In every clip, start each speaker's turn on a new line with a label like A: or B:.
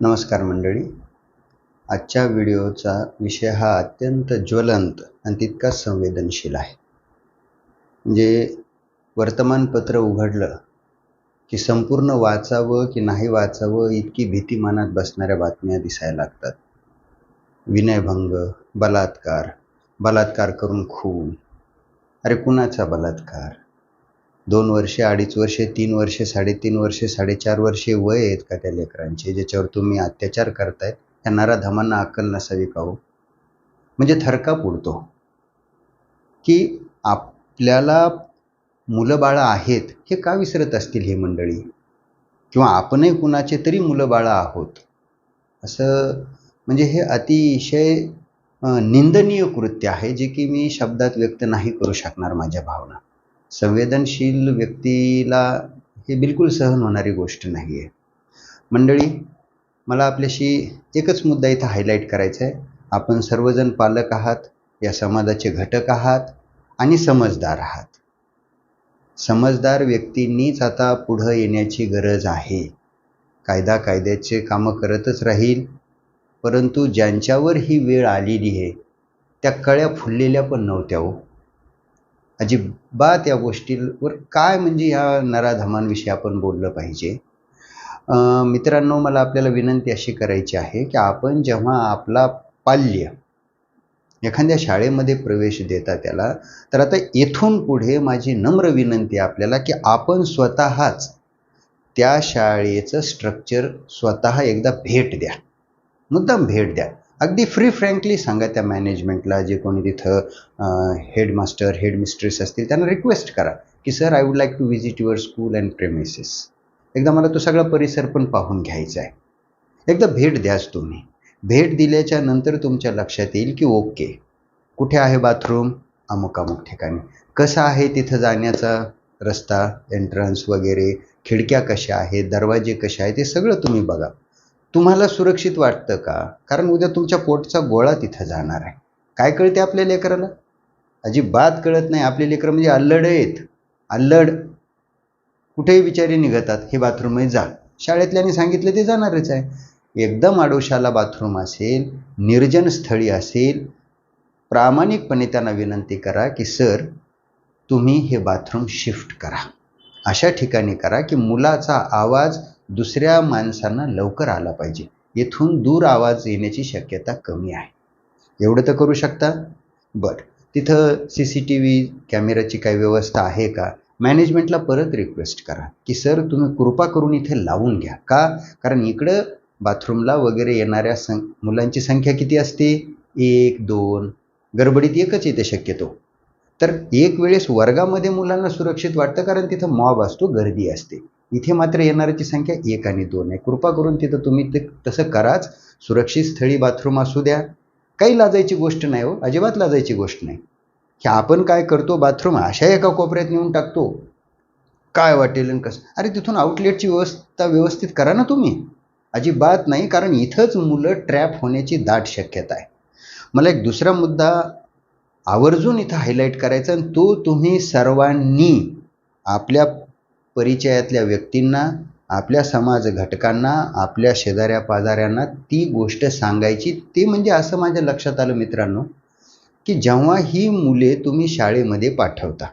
A: नमस्कार मंडळी. आजच्या व्हिडिओचा विषय हा अत्यंत ज्वलंत आणि तितकाच संवेदनशील आहे. म्हणजे वर्तमानपत्र उघडलं की संपूर्ण वाचावं की नाही वाचावं इतकी भीती मनात बसणाऱ्या बातम्या दिसायला लागतात. विनयभंग बलात्कार बलात्कार करून खून. अरे कुणाचा बलात्कार? दोन वर्षे अडीच वर्षे तीन वर्षे साडेतीन वर्षे साडेचार वर्षे वय आहेत का त्या लेकरांचे ज्याच्यावर तुम्ही अत्याचार करतायत? त्या नराधमांना अक्कल नसावी का हो? म्हणजे थरकाप उडतो. की आपल्याला मुलं बाळं आहेत हे का विसरत असतील ही मंडळी? किंवा आपणही कुणाचे तरी मुलं बाळं आहोत. असं म्हणजे हे अतिशय निंदनीय कृत्य आहे जे की मी शब्दात व्यक्त नाही करू शकणार माझ्या भावना. संवेदनशील व्यक्तीला हे बिलकुल सहन होणारी गोष्ट नाही आहे मंडळी मला आपल्याशी एकच मुद्दा इथं हायलाईट करायचा आहे. आपण सर्वजण पालक आहात या समाजाचे घटक आहात आणि समजदार आहात. समजदार व्यक्तींनीच आता पुढं येण्याची गरज आहे. कायदा कायद्याचे कामं करतच राहील परंतु ज्यांच्यावर ही वेळ आलेली आहे त्या कळ्या फुललेल्या पण नव्हत्या हो. अजिबात या गोष्टीवर काय म्हणजे ह्या नराधमांविषयी आपण बोललं पाहिजे? मित्रांनो मला आपल्याला विनंती अशी करायची आहे की आपण जेव्हा आपला पाल्य एखाद्या शाळेमध्ये प्रवेश देता त्याला तर आता येथून पुढे माझी नम्र विनंती आपल्याला की आपण स्वतःच त्या शाळेचं स्ट्रक्चर स्वतः एकदा भेट द्या. मुद्दाम भेट द्या. अगदी फ्री फ्रँकली सांगा त्या मॅनेजमेंटला जे कोणी तिथं हेडमास्टर हेडमिस्ट्रेस असतील त्यांना रिक्वेस्ट करा की sir I would like to visit your school and premises एकदा मला तो सगळा परिसर पण पाहून घ्यायचा आहे. एकदा भेट द्याच तुम्ही. भेट दिल्याच्या नंतर तुमच्या लक्षात येईल की ओके कुठे आहे बाथरूम अमुक अमुक ठिकाणी. कसं आहे तिथं जाण्याचा रस्ता एंट्रन्स वगैरे खिडक्या कशा आहेत दरवाजे कसे आहेत ते सगळं तुम्ही बघा. तुम्हाला सुरक्षित वाटतं का? कारण उद्या तुमच्या पोटचा गोळा तिथं जाणार आहे. काय कळते आपल्या लेकराला? अजिबात कळत नाही. आपले लेकरं म्हणजे अल्लड आहेत. अल्लड कुठेही विचारी निघतात हे बाथरूममध्ये जा शाळेतल्याने सांगितलं ते जाणारच आहे. एकदम आडोशाला बाथरूम असेल निर्जन स्थळी असेल प्रामाणिकपणे त्यांना विनंती करा की सर तुम्ही हे बाथरूम शिफ्ट करा. अशा ठिकाणी करा की मुलाचा आवाज दुसऱ्या माणसांना लवकर आला पाहिजे. येथून दूर आवाज येण्याची शक्यता कमी आहे. एवढं तर करू शकता? बरं. तिथं सी सी टी व्ही कॅमेराची काही व्यवस्था आहे का? मॅनेजमेंटला परत रिक्वेस्ट करा की सर तुम्ही कृपा करून इथे लावून घ्या. का? कारण इकडं बाथरूमला वगैरे येणाऱ्या सं मुलांची संख्या किती असते? एक दोन. गडबडीत एकच येते शक्यतो. तर एक वेळेस वर्गामध्ये मुलांना सुरक्षित वाटतं कारण तिथं मॉब असतो गर्दी असते. इथे मात्र येणाऱ्याची संख्या एक आणि दोन आहे. कृपा करून तिथं तुम्ही ते तसं कराच. सुरक्षित स्थळी बाथरूम असू द्या. काही लाजायची गोष्ट नाही हो. अजिबात लाजायची गोष्ट नाही. की आपण काय करतो बाथरूम अशा एका कोपऱ्यात नेऊन टाकतो. काय वाटेल आणि कसं? अरे तिथून आउटलेटची व्यवस्था व्यवस्थित करा ना तुम्ही. अजिबात नाही कारण इथंच मुलं ट्रॅप होण्याची दाट शक्यता आहे. मला एक दुसरा मुद्दा आवर्जून इथं हायलाईट करायचा आणि तो तुम्ही सर्वांनी आपल्या परिचयातल्या व्यक्तींना आपल्या समाज घटकांना आपल्या शेजाऱ्या पाजाऱ्यांना ती गोष्ट सांगायची. ते म्हणजे असं माझ्या लक्षात आलं मित्रांनो की जेव्हा ही मुले तुम्ही शाळेमध्ये पाठवता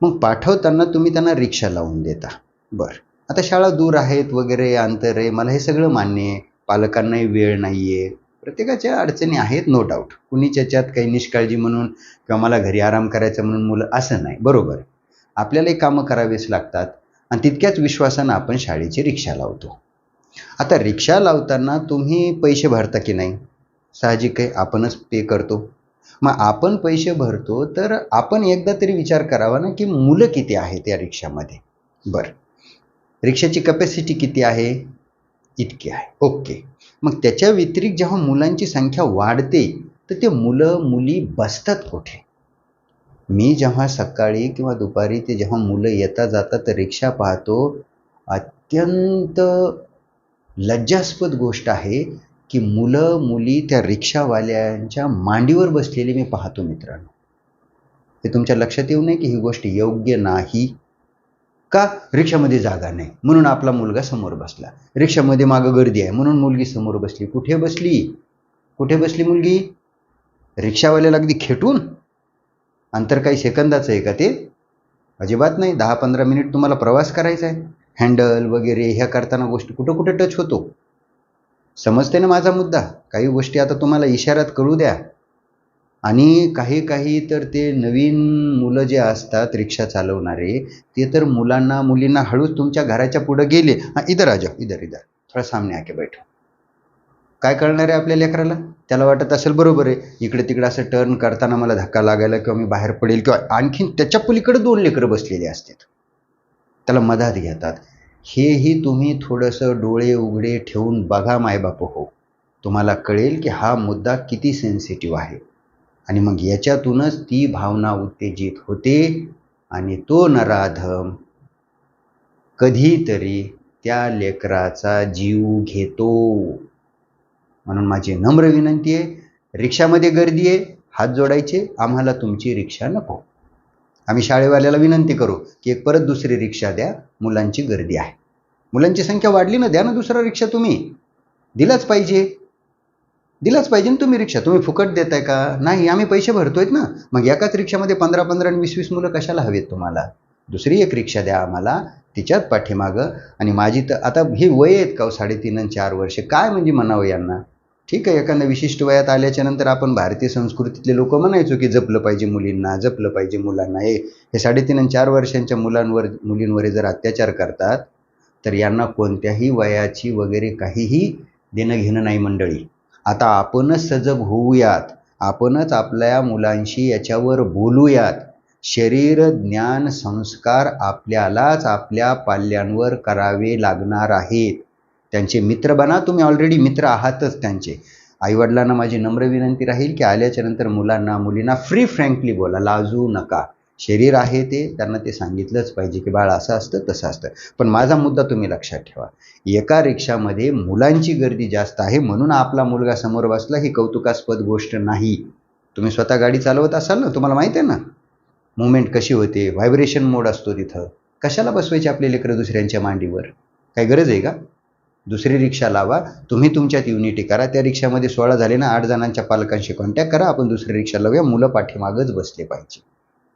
A: मग पाठवताना तुम्ही त्यांना रिक्षा लावून देता. बरं. आता शाळा दूर आहेत वगैरे अंतर आहे मला हे सगळं मान्य आहे. पालकांनाही वेळ नाही आहे प्रत्येकाच्या अडचणी आहेत नो डाऊट कुणीच काही निष्काळजी म्हणून किंवा मला घरी आराम करायचा म्हणून मुलं असं नाही. बरोबर. आपल्यालाही कामं करावीच लागतात आणि तितक्याच विश्वासानं आपण शाळेची रिक्षा लावतो. आता रिक्षा लावताना तुम्ही पैसे भरता की नाही? साहजिक आहे आपणच पे करतो. मग आपण पैसे भरतो तर आपण एकदा तरी विचार करावा ना की मुलं किती आहेत या रिक्षामध्ये? बरं. रिक्षाची कपॅसिटी किती आहे? इतकी आहे. ओके. मग त्याच्या व्यतिरिक्त जेव्हा मुलांची संख्या वाढते तर ते मुलं मुली बसतात कुठे? मी जेव्हा सकाळी किंवा दुपारी ते जेव्हा मुलं येता जातात रिक्षा पाहतो अत्यंत लज्जास्पद गोष्ट आहे की मुलं मुली त्या रिक्षावाल्यांच्या मांडीवर बसलेली मी पाहतो मित्रांनो. हे तुमच्या लक्षात येऊ नये की ही गोष्ट योग्य नाही का? रिक्षामध्ये जागा नाही. म्हणून आपला मुलगा समोर बसला. रिक्षामध्ये मागं गर्दी आहे. म्हणून मुलगी समोर बसली. कुठे बसली? कुठे बसली मुलगी? रिक्षावाल्याला अगदी खेटून अंतर काही सेकंदाचं आहे का ते? अजिबात नाही. दहा पंधरा मिनिट तुम्हाला प्रवास करायचा आहे. हँडल वगैरे ह्या करताना गोष्टी कुठं कुठं टच होतो? समजते ना माझा मुद्दा? काही गोष्टी आता तुम्हाला इशारात कळू द्या. आणि काही काही तर ते नवीन मुलं जे असतात रिक्षा चालवणारे ते तर मुलांना मुलींना हळूच तुमच्या घराच्या पुढं गेले. हां इधर आ इधर इधर. थोडा सामने आके बैठो. काय कळणार आहे आपल्या लेकराला? त्याला वाटत असेल बरोबर आहे. इकडे तिकडे असं टर्न करताना मला धक्का लागायला किंवा मी बाहेर पडेल किंवा आणखीन त्याच्या पलीकडे दोन लेकरं बसलेली असतात. त्याला मधात घेतात. हेही तुम्ही थोडंसं डोळे उघडे ठेवून बघा मायबाप हो. तुम्हाला कळेल की हा मुद्दा किती सेन्सिटिव्ह आहे. आणि मग याच्यातूनच ती भावना उत्तेजित होते आणि तो नराधम कधीतरी त्या लेकराचा जीव घेतो. म्हणून माझी नम्र विनंती आहे रिक्षामध्ये गर्दी आहे हात जोडायचे आम्हाला तुमची रिक्षा नको. आम्ही शाळेवाल्याला विनंती करू की एक परत दुसरी रिक्षा द्या मुलांची गर्दी आहे. मुलांची संख्या वाढली ना द्या ना दुसरा रिक्षा तुम्ही. दिलाच पाहिजे. दिलाच पाहिजे ना तुम्ही रिक्षा. तुम्ही फुकट देताय का? नाही आम्ही पैसे भरतोयत ना. मग एकाच रिक्षामध्ये पंधरा पंधरा आणि वीस वीस मुलं कशाला हवेत तुम्हाला? दुसरी एक रिक्षा द्या आम्हाला तिच्यात पाठीमागं. आणि माझी तर आता ही वय आहेत का हो, साडेतीन आणि चार वर्षे? काय म्हणजे म्हणावं यांना? ठीक आहे एखाद्या विशिष्ट वयात आल्याच्यानंतर आपण भारतीय संस्कृतीतले लोक म्हणायचो की जपलं पाहिजे मुलींना जपलं पाहिजे मुलांना. हे हे साडेतीन आणि चार वर्षांच्या मुलांवर मुलींवर जर अत्याचार करतात तर यांना कोणत्याही वयाची वगैरे काहीही देणं घेणं नाही मंडळी. आता आपणच सजग होऊयात. आपणच आपल्या मुलांशी याच्यावर बोलूयात. शरीर ज्ञान संस्कार आपल्यालाच आपल्या पाल्यांवर करावे लागणार आहेत. त्यांचे मित्र बना तुम्ही ऑलरेडी मित्र आहातच त्यांचे. आईवडिलांना माझी नम्र विनंती राहील की आल्याच्यानंतर मुलांना मुलींना फ्री फ्रँकली बोला लाजू नका. शरीर आहे ते त्यांना ते सांगितलंच पाहिजे की बाळ असं असतं तसं असतं. पण माझा मुद्दा तुम्ही लक्षात ठेवा. एका रिक्षामध्ये मुलांची गर्दी जास्त आहे म्हणून आपला मुलगा समोर बसला ही कौतुकास्पद गोष्ट नाही. तुम्ही स्वतः गाडी चालवत असाल ना तुम्हाला माहिती आहे ना? मुवमेंट कशी होते व्हायब्रेशन मोड असतो तिथं. कशाला बसवायचे आपले लेकरं दुसऱ्यांच्या मांडीवर? काही गरज आहे का? दुसरी रिक्षा लावा. तुम्ही तुमच्यात युनिटी करा. त्या रिक्षामध्ये सोळा झाले ना आठ जणांच्या पालकांशी कॉन्टॅक्ट करा. आपण दुसरी रिक्षा लावूया. मुलं पाठीमागच बसले पाहिजे.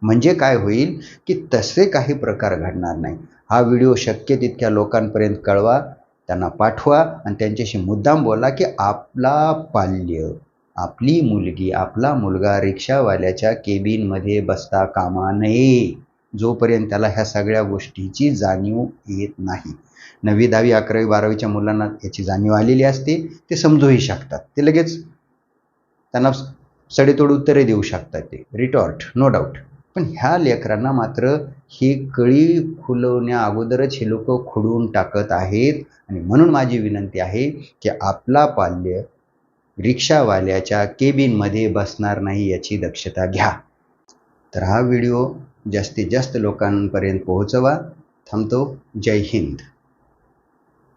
A: म्हणजे काय होईल की तसे काही प्रकार घडणार नाही. हा व्हिडिओ शक्य तितक्या लोकांपर्यंत कळवा त्यांना पाठवा आणि त्यांच्याशी मुद्दाम बोला की आपला पाल्य आपली मुलगी आपला मुलगा रिक्षावाल्याच्या केबिनमध्ये बसता कामा नये. जोपर्यंत त्याला ह्या सगळ्या गोष्टीची जाणीव येत नाही. नववी दहावी अकरावी बारावीच्या मुलांना याची जाणीव आलेली असते ते समजूही शकतात. ते लगेच त्यांना सडेतोड उत्तरे देऊ शकतात ते. रिटॉर्ट नो डाऊट पण ह्या लेकरांना मात्र ही कळी खुलवण्या अगोदरच हे लोक खुडून टाकत आहेत. आणि म्हणून माझी विनंती आहे की आपला पाल्य रिक्षावाल्याच्या केबिनमध्ये बसणार नाही याची दक्षता घ्या. तर हा व्हिडिओ जास्तीत जास्त लोकांपर्यंत पोहोचवा. थांबतो. जय हिंद.